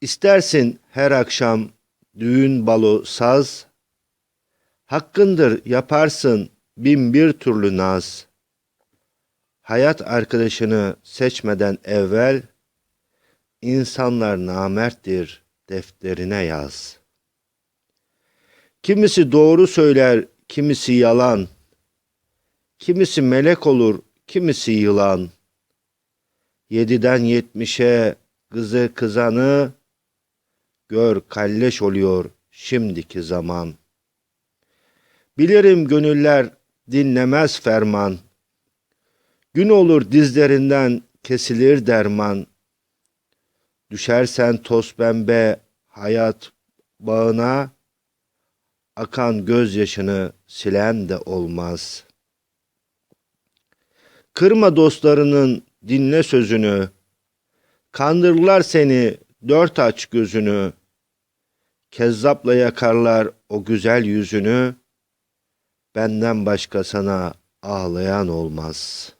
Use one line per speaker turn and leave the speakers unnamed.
İstersin her akşam düğün balo saz, Hakkındır yaparsın bin bir türlü naz. Hayat arkadaşını seçmeden evvel, insanlar namerttir defterine yaz. Kimisi doğru söyler, kimisi yalan. Kimisi melek olur, kimisi yılan. Yediden yetmişe kızı kızanı, gör kalleş oluyor şimdiki zaman. Bilirim gönüller dinlemez ferman. Gün olur dizlerinden kesilir derman. Düşersen toz pembe hayat bağına, akan gözyaşını silen de olmaz. Kırma dostlarının dinle sözünü, kandırırlar seni dört aç gözünü, kezzapla yakarlar o güzel yüzünü, benden başka sana ağlayan olmaz.''